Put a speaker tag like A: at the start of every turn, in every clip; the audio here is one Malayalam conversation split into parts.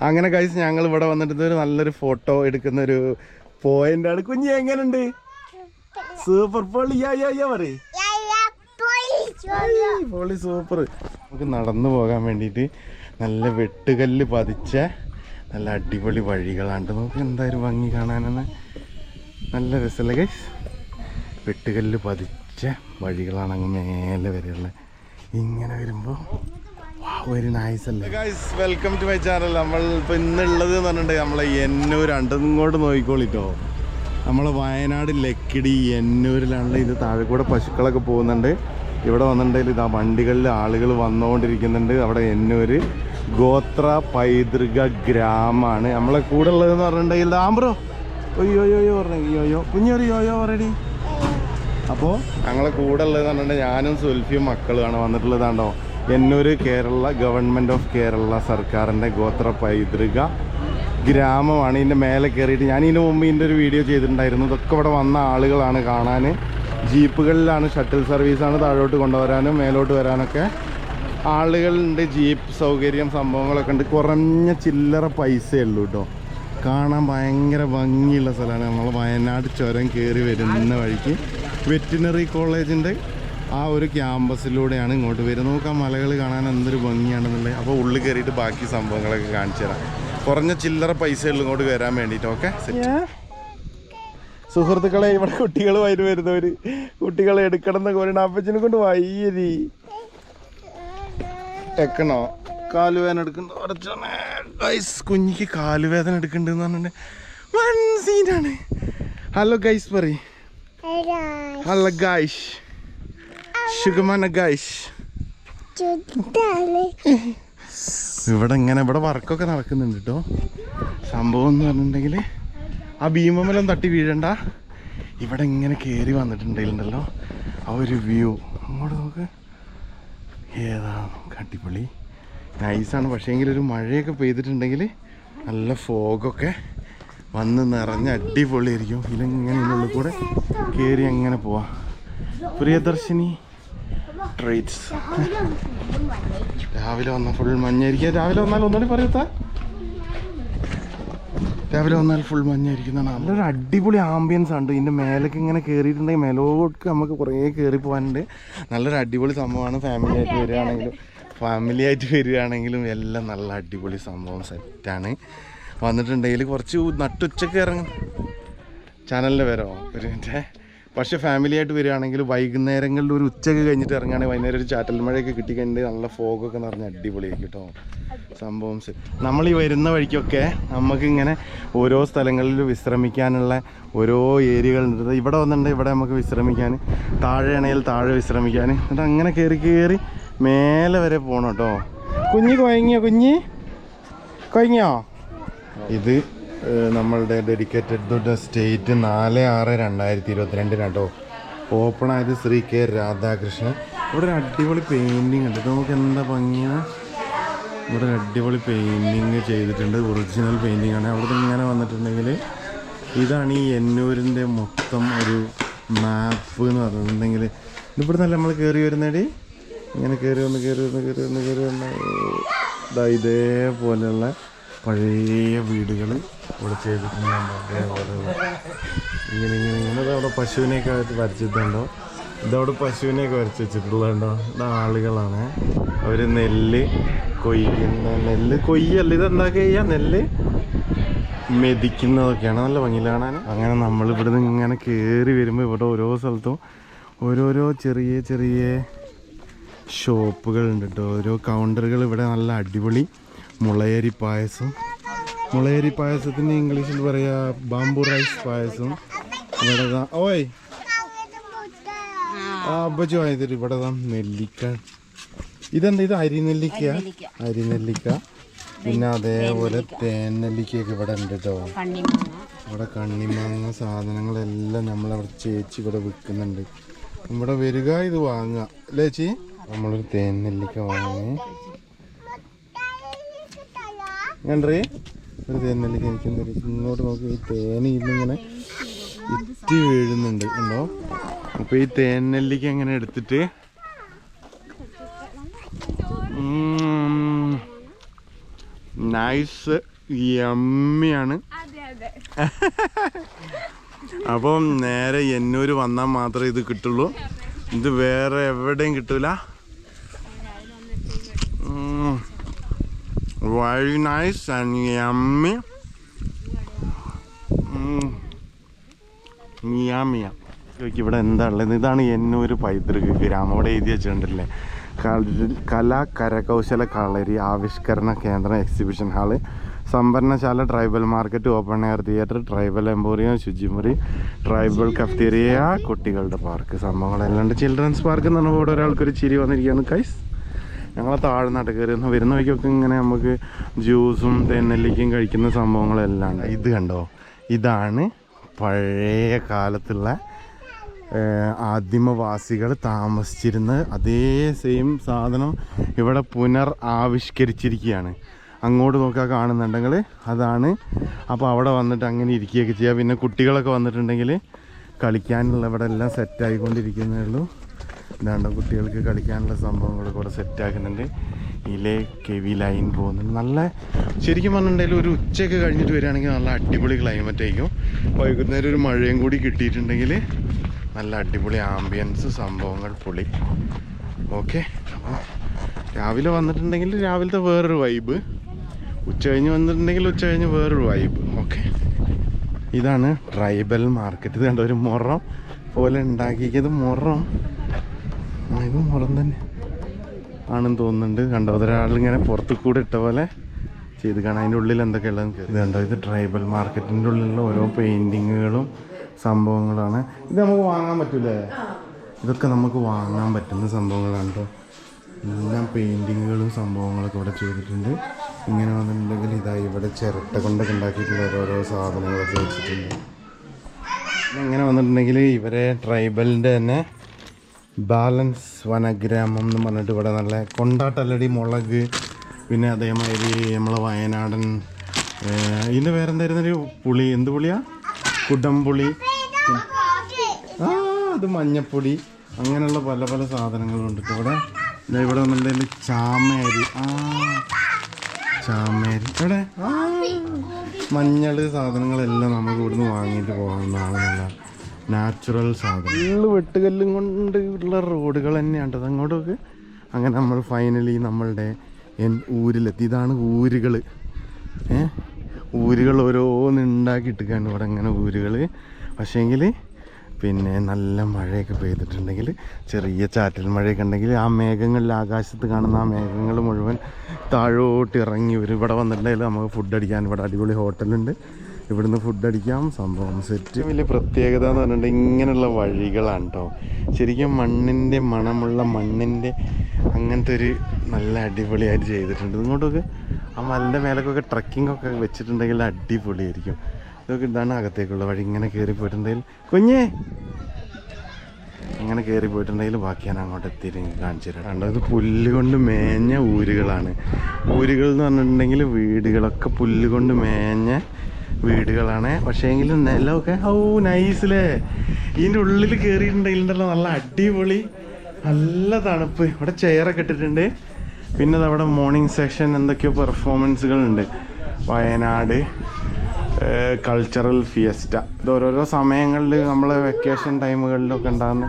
A: അങ്ങനെ കഴിച്ച് ഞങ്ങൾ ഇവിടെ വന്നിട്ട് ഒരു നല്ലൊരു ഫോട്ടോ എടുക്കുന്ന ഒരു പോയിന്റ് ആണ്. കുഞ്ഞി എങ്ങനെയുണ്ട് സൂപ്പർ പൊളി പറയ്. പൊളി സൂപ്പർ നമുക്ക് നടന്നു പോകാൻ വേണ്ടിയിട്ട് നല്ല വെട്ടുകല്ല് പതിച്ച നല്ല അടിപൊളി വഴികളാണ്ട് നമുക്ക് എന്തായാലും ഭംഗി കാണാനെന്ന്? നല്ല രസമല്ലേ ഗൈസ് വെട്ടുകല്ല് പതിച്ച വഴികളാണ് അങ്ങ് മേലെ വരെയുള്ള ഇങ്ങനെ വരുമ്പോൾ ഒരു നൈസ് അല്ലേ? Guys welcome to my channel നമ്മൾ ഇപ്പോൾ ഇന്നുള്ളത് എന്ന് പറഞ്ഞിട്ടുണ്ടെങ്കിൽ നമ്മളെ എന്നൂർ രണ്ടും ഇങ്ങോട്ട് നോക്കിക്കോളിട്ടോ നമ്മൾ വയനാട് ലക്കിടി എന്നൂരിലാണ് ഇത് താഴെ കൂടെ പശുക്കളൊക്കെ പോകുന്നുണ്ട്. ഇവിടെ വന്നിട്ടുണ്ടെങ്കിൽ ഇതാ വണ്ടികളിൽ ആളുകൾ വന്നുകൊണ്ടിരിക്കുന്നുണ്ട്. അവിടെ എന്നൂര് ഗോത്ര പൈതൃക ഗ്രാമമാണ് നമ്മളെ കൂടെ ഉള്ളതെന്ന് പറഞ്ഞിട്ടുണ്ടെങ്കിൽ ആമ്പ്രോ ഒയ്യോ യോയോ പറഞ്ഞു യോയോ കുഞ്ഞൊരു യോയോ പറയടി. അപ്പോൾ ഞങ്ങളെ കൂടെ ഉള്ളതെന്ന് പറഞ്ഞിട്ടുണ്ടെങ്കിൽ ഞാനും സുൽഫിയും മക്കളുമാണ് വന്നിട്ടുള്ളതാണ്ടോ എന്നൂര് കേരള ഗവൺമെന്റ് ഓഫ് കേരള സർക്കാരിന്റെ ഗോത്ര പൈതൃക ഗ്രാമമാണ്. ഇതിന്റെ മേലെ കയറിയിട്ട് ഞാൻ ഇതിന് മുമ്പ് ഇതിന്റെ ഒരു വീഡിയോ ചെയ്തിട്ടുണ്ടായിരുന്നു. ഇതൊക്കെ ഇവിടെ വന്ന ആളുകളാണ് കാണാൻ. ജീപ്പുകളിലാണ് ഷട്ടിൽ സർവീസാണ് താഴോട്ട് കൊണ്ടുവരാനും മേലോട്ട് വരാനൊക്കെ ആളുകളുണ്ട്. ജീപ്പ് സൗകര്യം സംഭവങ്ങളൊക്കെ ഉണ്ട്. കുറഞ്ഞ ചില്ലറ പൈസയേ ഉള്ളൂ കേട്ടോ കാണാൻ ഭയങ്കര ഭംഗിയുള്ള സ്ഥലമാണ്. നമ്മൾ വയനാട് ചുരം കയറി വരുന്ന വഴിക്ക്. വെറ്റിനറി കോളേജിന്റെ ആ ഒരു ക്യാമ്പസിലൂടെയാണ് ഇങ്ങോട്ട് വരുന്നത്. നമുക്ക് ആ മലകൾ കാണാൻ എന്തൊരു ഭംഗിയാണെന്നുള്ളത് അപ്പോൾ ഉള്ളിൽ കയറിയിട്ട് ബാക്കി സംഭവങ്ങളൊക്കെ കാണിച്ചു തരാം. കുറഞ്ഞ ചില്ലറ പൈസകളിൽ ഇങ്ങോട്ട് വരാൻ വേണ്ടിയിട്ട്. ഓക്കെ? സുഹൃത്തുക്കളെ ഇവിടെ കുട്ടികൾ വരും വരുന്നവര്. കുട്ടികളെ എടുക്കണം എന്നൊക്കെ പറയണ അപ്പച്ചനെ കൊണ്ട് വയ്യരി എക്കണോ? കാലുവേദന എടുക്കണ്ട ഗൈസ് കുഞ്ഞിക്ക് കാലുവേദന എടുക്കണ്ടെന്ന് പറഞ്ഞിട്ട് വൺ സീനാണ് ഹലോ ഗൈസ് പറ ഹലോ ഗൈഷ് സുഖமான ഗൈസ് ഇവിടെ ഇങ്ങനെ ഇവിടെ വർക്കൊക്കെ നടക്കുന്നുണ്ട് കേട്ടോ സംഭവം എന്ന് പറഞ്ഞിട്ടുണ്ടെങ്കിൽ ആ ഭീമമലം തട്ടി വീഴണ്ട. ഇവിടെ ഇങ്ങനെ കയറി വന്നിട്ടുണ്ടെങ്കിലുണ്ടല്ലോ ആ ഒരു വ്യൂ അങ്ങോട്ട് നോക്ക്. ഏതാ കട്ടിപ്പള്ളി അടിപൊളി. നൈസാണ് പക്ഷേ ഒരു മഴയൊക്കെ പെയ്തിട്ടുണ്ടെങ്കിൽ നല്ല ഫോഗൊക്കെ വന്ന് നിറഞ്ഞ് അടിപൊളിയായിരിക്കും. ഇതിലിങ്ങനെ ഇതിനുള്ളിൽ കൂടെ കയറി അങ്ങനെ പോവാം. പ്രിയദർശിനി ട്രേഡ്സ് രാവിലെ വന്നാൽ ഫുൾ മഞ്ഞായിരിക്കും. രാവിലെ വന്നാൽ ഒന്നുകൂടി പറയത്ത രാവിലെ വന്നാൽ ഫുൾ മഞ്ഞായിരിക്കുന്നതാണ് നല്ലൊരു അടിപൊളി ആംബിയൻസ് ഉണ്ട് ഇതിന്റെ മേലേക്ക് ഇങ്ങനെ കയറിയിട്ടുണ്ടെങ്കിൽ മേലോട്ട് നമുക്ക് കുറേ കയറി പോകാനുണ്ട്. നല്ലൊരു അടിപൊളി സംഭവമാണ്. ഫാമിലി ആയിട്ട് വരികയാണെങ്കിലും ഫാമിലി ആയിട്ട് വരികയാണെങ്കിലും എല്ലാം നല്ല അടിപൊളി സംഭവം സെറ്റാണ് വന്നിട്ടുണ്ടെങ്കിൽ കുറച്ച് നട്ടുച്ചക്ക് ഇറങ്ങും. ചാനലിന്റെ പേരോ? ഒരു മിനിറ്റ് പക്ഷേ ഫാമിലി ആയിട്ട് വരികയാണെങ്കിൽ വൈകുന്നേരങ്ങളിൽ ഒരു ഉച്ചയ്ക്ക് കഴിഞ്ഞിട്ട് ഇറങ്ങുകയാണെങ്കിൽ വൈകുന്നേരം ഒരു ചാറ്റൽ മഴയൊക്കെ കിട്ടിക്കഴിഞ്ഞിട്ട് നല്ല ഫോഗൊക്കെ നിറഞ്ഞ അടിപൊളിയായിരിക്കും കേട്ടോ. സംഭവം നമ്മൾ ഈ വരുന്ന വഴിക്കൊക്കെ നമുക്കിങ്ങനെ ഓരോ സ്ഥലങ്ങളിൽ വിശ്രമിക്കാനുള്ള ഓരോ ഏരിയകളുണ്ട് ഇവിടെ വന്നിട്ടുണ്ട് ഇവിടെ നമുക്ക് വിശ്രമിക്കാൻ. താഴെയാണെങ്കിൽ താഴെ വിശ്രമിക്കാൻ. എന്നിട്ട് അങ്ങനെ കയറി കയറി മേലെ വരെ പോകണം കേട്ടോ. കുഞ്ഞ് കൊയങ്ങിയോ കുഞ്ഞ്? കൊയങ്ങിയോ ഇത് നമ്മളുടെ ഡെഡിക്കേറ്റഡ് ടു ദ സ്റ്റേറ്റ് നാല് ആറ് രണ്ടായിരത്തി ഇരുപത്തിരണ്ടിന് കേട്ടോ ഓപ്പൺ ആയത് ശ്രീ കെ രാധാകൃഷ്ണൻ. ഇവിടെ ഒരു അടിപൊളി പെയിന്റിങ് ഉണ്ട്. നമുക്ക് എന്താ ഭംഗിയാണ് ഇവിടെ ഒരു അടിപൊളി പെയിന്റിങ് ചെയ്തിട്ടുണ്ട്. ഒറിജിനൽ പെയിന്റിങ് ആണ്. അവിടെ ഇങ്ങനെ വന്നിട്ടുണ്ടെങ്കിൽ ഇതാണ് ഈ എന്നൂരിന്റെ മൊത്തം ഒരു മാപ്പ് എന്ന് പറഞ്ഞിട്ടുണ്ടെങ്കിൽ. ഇവിടുന്നല്ല നമ്മൾ കയറി വരുന്നേടി? ഇങ്ങനെ കയറി വന്ന് കയറി വന്ന് കയറി വന്ന് കയറി വന്ന്. ഇതാ ഇതേപോലെയുള്ള പഴയ വീടുകൾ ഇവിടെ ചെയ്തിട്ടുണ്ട് ഇങ്ങനെ ഇങ്ങനെ ഇങ്ങനെ അവിടെ പശുവിനെയൊക്കെ വരച്ചിട്ടുണ്ടോ? ഇതവിടെ പശുവിനെയൊക്കെ വരച്ച് വെച്ചിട്ടുള്ളതുണ്ടോ? ഇത് ആളുകളാണ്. അവർ നെല്ല് കൊയ്യുന്ന നെല്ല് കൊയ്യല്ല ഇതെന്താ ചെയ്യുക നെല്ല് മെതിക്കുന്നതൊക്കെയാണ്. നല്ല ഭംഗിയിൽ കാണാൻ. അങ്ങനെ നമ്മളിവിടെ നിന്ന് ഇങ്ങനെ കയറി വരുമ്പോൾ ഇവിടെ ഓരോ സ്ഥലത്തും ഓരോരോ ചെറിയ ചെറിയ ഷോപ്പുകൾ ഉണ്ട് കേട്ടോ. ഓരോ കൗണ്ടറുകൾ ഇവിടെ നല്ല അടിപൊളി മുളയരി പായസം മുളയരി പായസത്തിന് ഇംഗ്ലീഷിൽ പറയാ ബാംബു റൈസ് പായസം. ഇവിടെ ഓയ്. ആ അബ്ബച്ചു ആയതൊരു ഇവിടെ ദാ നെല്ലിക്ക. ഇതെന്താ ഇത് അരിനെല്ലിക്ക. അരിനെല്ലിക്ക പിന്നെ അതേപോലെ തേൻ നെല്ലിക്കയൊക്കെ ഇവിടെ ഉണ്ട് കേട്ടോ ഇവിടെ കണ്ണിമാങ്ങ സാധനങ്ങളെല്ലാം നമ്മളവിടെ ചേച്ചി ഇവിടെ വിൽക്കുന്നുണ്ട്. ഇവിടെ വരിക ഇത് വാങ്ങുക. അല്ലേ ചേച്ചി? നമ്മളൊരു തേൻ നെല്ലിക്ക വാങ്ങി. കണ്ടേ ഒരു തേൻ നെല്ലിക്ക എനിക്കും തരും ഇങ്ങോട്ട് നോക്കി. ഈ തേൻ ഇന്നിങ്ങനെ ഇറ്റി വീഴുന്നുണ്ട് ഉണ്ടോ അപ്പൊ ഈ തേൻ നെല്ലിക്ക എങ്ങനെ എടുത്തിട്ട് നൈസ് യമ്മിയാണ് അപ്പം നേരെ എന്നൂര് വന്നാൽ മാത്രമേ ഇത് കിട്ടുള്ളൂ. ഇത് വേറെ എവിടെയും കിട്ടൂല. Very nice and yummy. മിയാമിയ ചോദിക്കും ഇവിടെ എന്താ ഉള്ളത്? ഇതാണ് എന്നൂര് പൈതൃക ഗ്രാമം അവിടെ എഴുതി വെച്ചിട്ടുണ്ടല്ലേ? കലാ കരകൗശല കളരി ആവിഷ്കരണ കേന്ദ്രം exhibition hall സംഭരണശാല tribal market open air theatre tribal emporium ശുചിമുറി ട്രൈബൽ കഫ്തീരിയ കുട്ടികളുടെ പാർക്ക് സംഭവങ്ങളെല്ലാം ഉണ്ട്. ചിൽഡ്രൻസ് പാർക്ക് എന്ന് പറഞ്ഞപ്പോൾ ഇവിടെ ഒരാൾക്കൊരു ചിരി വന്നിരിക്കുകയാണ്. കൈസ് ഞങ്ങളെ താഴ്നാട്ട് കയറി ഒന്ന് വരുന്ന വഴിക്കൊക്കെ ഇങ്ങനെ നമുക്ക് ജ്യൂസും തേനെല്ലിക്കയും കഴിക്കുന്ന സംഭവങ്ങളെല്ലാം ഇത് കണ്ടോ? ഇതാണ് പഴയ കാലത്തുള്ള ആദിമവാസികൾ താമസിച്ചിരുന്ന അതേ സെയിം സാധനം ഇവിടെ പുനർ ആവിഷ്കരിച്ചിരിക്കുകയാണ്. അങ്ങോട്ട് നോക്കുക കാണുന്നുണ്ടെങ്കിൽ അതാണ്. അപ്പോൾ അവിടെ വന്നിട്ട് അങ്ങനെ ഇരിക്കുകയൊക്കെ ചെയ്യുക പിന്നെ കുട്ടികളൊക്കെ വന്നിട്ടുണ്ടെങ്കിൽ കളിക്കാനുള്ള ഇവിടെ എല്ലാം സെറ്റായിക്കൊണ്ടിരിക്കുന്നേ ഉള്ളൂ. ഇതാണ്ട് കുട്ടികൾക്ക് കളിക്കാനുള്ള സംഭവങ്ങൾ കൂടെ സെറ്റാക്കുന്നുണ്ട് ഇതിലെ കെവി ലൈൻ പോകുന്നുണ്ട് നല്ല ശരിക്കും പറഞ്ഞിട്ടുണ്ടെങ്കിൽ ഒരു ഉച്ചയൊക്കെ കഴിഞ്ഞിട്ട് വരികയാണെങ്കിൽ നല്ല അടിപൊളി ക്ലൈമറ്റ് ആയിരിക്കും. വൈകുന്നേരം ഒരു മഴയും കൂടി കിട്ടിയിട്ടുണ്ടെങ്കിൽ നല്ല അടിപൊളി ആംബിയൻസ് സംഭവങ്ങൾ പൊളി. ഓക്കെ അപ്പോൾ രാവിലെ വന്നിട്ടുണ്ടെങ്കിൽ രാവിലത്തെ വേറൊരു വൈബ് ഉച്ച കഴിഞ്ഞ് വന്നിട്ടുണ്ടെങ്കിൽ ഉച്ച കഴിഞ്ഞ് വേറൊരു വൈബ് ഓക്കെ ഇതാണ് ട്രൈബൽ മാർക്കറ്റ് ഇത് കണ്ട? ഒരു മുറം പോലെ ഉണ്ടാക്കിയത് മുറം. ഇത് മുറം തന്നെ. ആണെന്ന് തോന്നുന്നുണ്ട്. കണ്ടോ? ഒരാളിങ്ങനെ പുറത്ത് കൂടെ ഇട്ട പോലെ ചെയ്ത് കാണാം. അതിന്റെ ഉള്ളിൽ എന്തൊക്കെയുള്ളത് ഇത് കണ്ടോ? ഇത് ട്രൈബൽ മാർക്കറ്റിന്റെ ഉള്ളിലുള്ള ഓരോ പെയിന്റിങ്ങുകളും സംഭവങ്ങളാണ്. ഇത് നമുക്ക് വാങ്ങാൻ പറ്റൂലേ? ഇതൊക്കെ നമുക്ക് വാങ്ങാൻ പറ്റുന്ന സംഭവങ്ങളാണ് കേട്ടോ. എല്ലാം പെയിന്റിങ്ങുകളും സംഭവങ്ങളൊക്കെ ഇവിടെ ചെയ്തിട്ടുണ്ട്. ഇങ്ങനെ വന്നിട്ടുണ്ടെങ്കിൽ ഇതാ ഇവിടെ ചിരട്ട കൊണ്ടൊക്കെ ഉണ്ടാക്കിയിട്ടുള്ള ഓരോരോ സാധനങ്ങളൊക്കെ വെച്ചിട്ടുണ്ട്. ഇങ്ങനെ വന്നിട്ടുണ്ടെങ്കിൽ ഇവരെ ട്രൈബലിന്റെ തന്നെ ബാലൻസ് വനഗ്രാമം എന്ന് പറഞ്ഞിട്ട് ഇവിടെ നല്ല കൊണ്ടാട്ടല്ലടി മുളക് പിന്നെ അതേമാതിരി നമ്മളെ വയനാടൻ ഇതിന്റെ പേരെന്തായിരുന്നൊരു പുളി. എന്ത് പുളിയാ? കുടംപുളി. ആ അത് മഞ്ഞപ്പൊടി. അങ്ങനെയുള്ള പല പല സാധനങ്ങളും ഉണ്ട് ട്ടോ ഇവിടെ ഇവിടെ വന്നിട്ടുണ്ടെങ്കിൽ ചാമേരി. ആ ചാമേരി. ഇവിടെ ആ മഞ്ഞൾ സാധനങ്ങളെല്ലാം നമുക്ക് ഇവിടുന്ന് വാങ്ങിയിട്ട് പോകാവുന്നതാണ് നല്ല നാച്ചുറൽ സാധനം. ഫുള്ള് വെട്ടുകല്ലും കൊണ്ട് ഉള്ള റോഡുകൾ തന്നെയാണ് അതങ്ങോട്ടൊക്കെ അങ്ങനെ നമ്മൾ ഫൈനലി നമ്മളുടെ എൻ ഊരിലെത്തി. ഇതാണ് ഊരുകൾ ഏ? ഊരുകൾ ഓരോന്ന് ഉണ്ടാക്കിയിട്ടിരിക്കുകയാണ് ഇവിടെ അങ്ങനെ ഊരുകൾ. പക്ഷേങ്കിൽ പിന്നെ നല്ല മഴയൊക്കെ പെയ്തിട്ടുണ്ടെങ്കിൽ ചെറിയ ചാറ്റൽ മഴയൊക്കെ ഉണ്ടെങ്കിൽ ആ മേഘങ്ങളിൽ ആകാശത്ത് കാണുന്ന ആ മേഘങ്ങൾ മുഴുവൻ താഴോട്ട് ഇറങ്ങി വരും. ഇവിടെ വന്നിട്ടുണ്ടെങ്കിൽ നമുക്ക് ഫുഡ് അടിക്കാൻ ഇവിടെ അടിപൊളി ഹോട്ടലുണ്ട് ഇവിടുന്ന് ഫുഡ് അടിക്കാം. സംഭവം സെറ്റ് വലിയ പ്രത്യേകത എന്ന് പറഞ്ഞിട്ടുണ്ടെങ്കിൽ ഇങ്ങനെയുള്ള വഴികളാണ് കേട്ടോ ശരിക്കും മണ്ണിന്റെ മണമുള്ള മണ്ണിന്റെ അങ്ങനത്തെ ഒരു നല്ല അടിപൊളിയായിട്ട് ചെയ്തിട്ടുണ്ട്. ഇങ്ങോട്ടൊക്കെ ആ മലന്റെ മേലൊക്കെ ട്രക്കിംഗ് ഒക്കെ വെച്ചിട്ടുണ്ടെങ്കിൽ അടിപൊളിയായിരിക്കും. ഇതൊക്കെ ഇതാണ് അകത്തേക്കുള്ള വഴി. ഇങ്ങനെ കയറി പോയിട്ടുണ്ടെങ്കിൽ കുഞ്ഞേ! അങ്ങനെ കയറി പോയിട്ടുണ്ടെങ്കിൽ ബാക്കി ഞാൻ അങ്ങോട്ട് എത്തിയിട്ട് കാണിച്ചു തരാം. കണ്ടത് പുല്ല് കൊണ്ട് മേഞ്ഞ ഊരുകളാണ്. ഊരുകൾ എന്ന് പറഞ്ഞിട്ടുണ്ടെങ്കിൽ വീടുകളൊക്കെ പുല്ല് കൊണ്ട് മേഞ്ഞ വീടുകളാണ്. പക്ഷേ എങ്കിലും നിലമൊക്കെ ഓ നൈസിലേ. ഇതിന്റെ ഉള്ളിൽ കയറിയിട്ടുണ്ടെങ്കിൽ ഉണ്ടല്ലോ നല്ല അടിപൊളി നല്ല തണുപ്പ്. ഇവിടെ ചെയറൊക്കെ ഇട്ടിട്ടുണ്ട്. പിന്നെ അവിടെ മോർണിംഗ് സെക്ഷൻ എന്തൊക്കെയോ പെർഫോമൻസുകളുണ്ട് വയനാട് കൾച്ചറൽ ഫിയസ്റ്റ ഇത് ഓരോരോ സമയങ്ങളിൽ നമ്മളെ വെക്കേഷൻ ടൈമുകളിലൊക്കെ ഉണ്ടാകുന്ന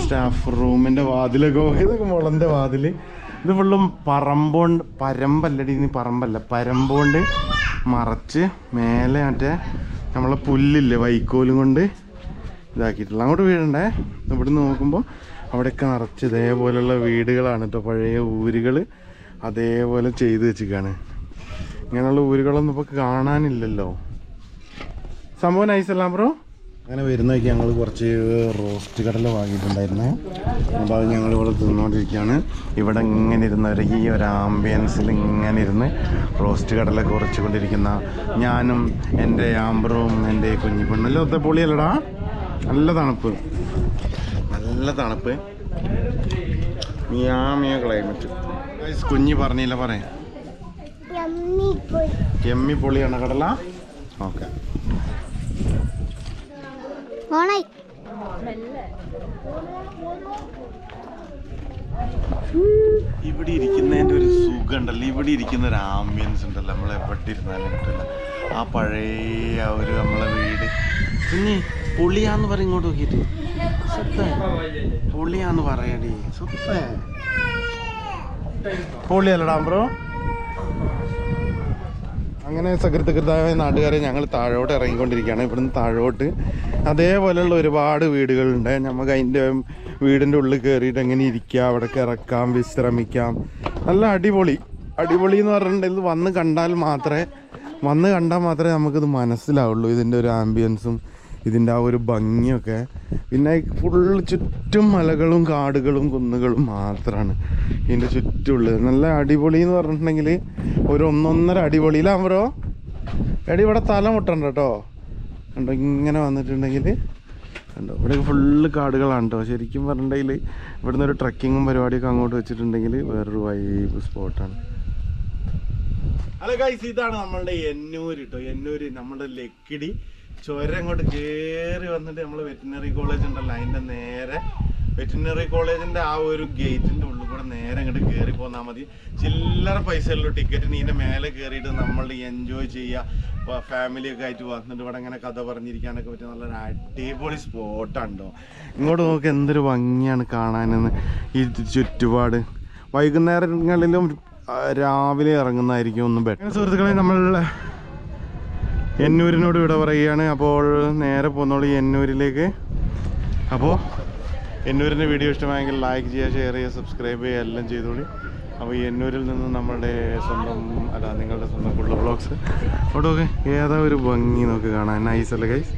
A: സ്റ്റാഫ് റൂമിന്റെ വാതിലൊക്കെ ഇതൊക്കെ മുളന്റെ വാതിൽ ഇത് ഫുള്ളും പറമ്പോണ്ട്. പരമ്പല്ലടി ഇനി പറമ്പല്ല. പരമ്പോണ്ട്. മറച്ച് മേലെ മറ്റേ നമ്മളെ പുല്ലില്ലേ വൈക്കോലും കൊണ്ട് ഇതാക്കിയിട്ടുള്ള. അങ്ങോട്ട് വീടുണ്ടേ ഇവിടെ നോക്കുമ്പോൾ അവിടെയൊക്കെ നിറച്ച് ഇതേപോലെയുള്ള വീടുകളാണ് കേട്ടോ പഴയ ഊരുകൾ അതേപോലെ ചെയ്ത് വെച്ചിരിക്കുകയാണ് ഇങ്ങനെയുള്ള ഊരുകളൊന്നും ഇപ്പോൾ കാണാനില്ലല്ലോ. സംഭവം നൈസല്ലാം ബ്രോ? അങ്ങനെ വരുന്നതൊക്കെ ഞങ്ങൾ കുറച്ച് റോസ്റ്റ് കടല വാങ്ങിയിട്ടുണ്ടായിരുന്നു. അപ്പോൾ അത് ഞങ്ങൾ ഇവിടെ തിന്നുകൊണ്ടിരിക്കുകയാണ് ഇവിടെ ഇങ്ങനെ ഇരുന്നവർ ഈ ഒരു ആംബിയൻസിൽ ഇങ്ങനെ ഇരുന്ന് റോസ്റ്റ് കടല കുറച്ചുകൊണ്ടിരിക്കുന്ന ഞാനും എന്റെ ആംബ്രവും എന്റെ കുഞ്ഞിപ്പെണ്ണും എല്ലാം ഒത്ത പൊളിയല്ലടാ. നല്ല തണുപ്പ്. നല്ല തണുപ്പ്. മിയാമിയ ക്ലൈമറ്റ് കുഞ്ഞി പറഞ്ഞില്ല പറയാം. എമ്മി പൊളിയാണ് കടല. ഓക്കെ
B: ഓണായി
A: ഇവിടെ ഇരിക്കുന്നതിന്റെ ഒരു സുഖം ഉണ്ടല്ലോ ഇവിടെ ഇരിക്കുന്ന ഒരു ആംബിയൻസ് ഉണ്ടല്ലോ. നമ്മൾ എവിടെ ഇരുന്നാലും കിട്ടില്ല ആ പഴയ ഒരു നമ്മളെ വീട്. പിന്നെ പുളിയാന്ന് പറയും ഇങ്ങോട്ട് നോക്കിയിട്ട്. സ്വത്ത പുളിയാന്ന് പറയടി. സ്വത്ത പൊളിയല്ലടാ ബ്രോ അങ്ങനെ സകൃതകൃതായ നാട്ടുകാരെ ഞങ്ങൾ താഴോട്ട് ഇറങ്ങിക്കൊണ്ടിരിക്കുകയാണ്. ഇവിടുന്ന് താഴോട്ട്. അതേപോലെയുള്ള ഒരുപാട് വീടുകളുണ്ട്. നമുക്ക് അതിന്റെ വീടിന്റെ ഉള്ളിൽ കയറിയിട്ട് എങ്ങനെ ഇരിക്കാം അവിടെ ഇറക്കാം വിശ്രമിക്കാം. നല്ല അടിപൊളി. അടിപൊളി എന്ന് പറഞ്ഞിട്ടുണ്ടെങ്കിൽ വന്ന് കണ്ടാൽ മാത്രമേ വന്ന് കണ്ടാൽ മാത്രമേ നമുക്കിത് മനസ്സിലാവുള്ളൂ. ഇതിന്റെ ഒരു ആംബിയൻസും ഇതിന്റെ ആ ഒരു ഭംഗിയൊക്കെ പിന്നെ ഫുള്ള് ചുറ്റും മലകളും കാടുകളും കുന്നുകളും മാത്രമാണ് ഇതിന്റെ ചുറ്റുമുള്ളത് നല്ല അടിപൊളി എന്ന് പറഞ്ഞിട്ടുണ്ടെങ്കിൽ ഒരു ഒന്നൊന്നര അടിപൊളിയിലാകുമ്പോൾ എടി ഇവിടെ തല മുട്ടണ്ട കേട്ടോ കണ്ടോ ഇങ്ങനെ വന്നിട്ടുണ്ടെങ്കിൽ കണ്ടോ ഇവിടെ ഫുള്ള് കാടുകളാണ് കേട്ടോ ശരിക്കും പറഞ്ഞിട്ടുണ്ടെങ്കിൽ ഇവിടുന്ന് ഒരു ട്രക്കിങ്ങും പരിപാടിയൊക്കെ അങ്ങോട്ട് വെച്ചിട്ടുണ്ടെങ്കിൽ വേറൊരു വൈബ് സ്പോട്ടാണ് ഹലോ ഗൈസ് ഇതാണ് നമ്മളുടെ എന്നൂര് കേട്ടോ എന്നൂര് നമ്മുടെ ലക്കിടി. ചുരം അങ്ങോട്ട് കയറി വന്നിട്ട് നമ്മൾ വെറ്റിനറി കോളേജ് ഉണ്ടല്ലോ അതിന്റെ നേരെ. വെറ്റിനറി കോളേജിന്റെ ആ ഒരു ഗേറ്റിന്റെ ഉള്ളിൽ കൂടെ നേരെ അങ്ങോട്ട് കയറി പോന്നാൽ മതി. ചില്ലറ പൈസ ഉള്ള ടിക്കറ്റിന് ഇതിന്റെ മേലെ കയറിയിട്ട് നമ്മൾ എൻജോയ് ചെയ്യുക ഫാമിലി ഒക്കെ ആയിട്ട് വന്നിട്ട് ഇവിടെ ഇങ്ങനെ കഥ പറഞ്ഞിരിക്കാനൊക്കെ പറ്റിയ നല്ലൊരു അടിപൊളി സ്പോട്ടാണ്ടോ ഇങ്ങോട്ട് നോക്കി എന്തൊരു ഭംഗിയാണ് കാണാനെന്ന്. ഈ ചുറ്റുപാട്. വൈകുന്നേരങ്ങളിലും രാവിലെ ഇറങ്ങുന്നതായിരിക്കും ഒന്നും സുഹൃത്തുക്കളെ നമ്മൾ എന്നൂരിനോട് ഇവിടെ പറയുകയാണ്. അപ്പോൾ നേരെ പോന്നോളൂ എന്നൂരിലേക്ക് അപ്പോൾ എന്നൂരിന്റെ വീഡിയോ ഇഷ്ടമായെങ്കിൽ ലൈക്ക് ചെയ്യുക ഷെയർ ചെയ്യുക സബ്സ്ക്രൈബ് ചെയ്യുക എല്ലാം ചെയ്തോളി. അപ്പോൾ എന്നൂരിൽ നിന്ന് നമ്മുടെ സ്വന്തം അല്ല നിങ്ങളുടെ സ്വന്തം കുള്ള ബ്ലോഗ്സ് ഓട്ടോ നോക്കെ ഏതാ ഒരു ഭംഗി നോക്ക് കാണാൻ. നൈസ് അല്ലേ ഗൈസ്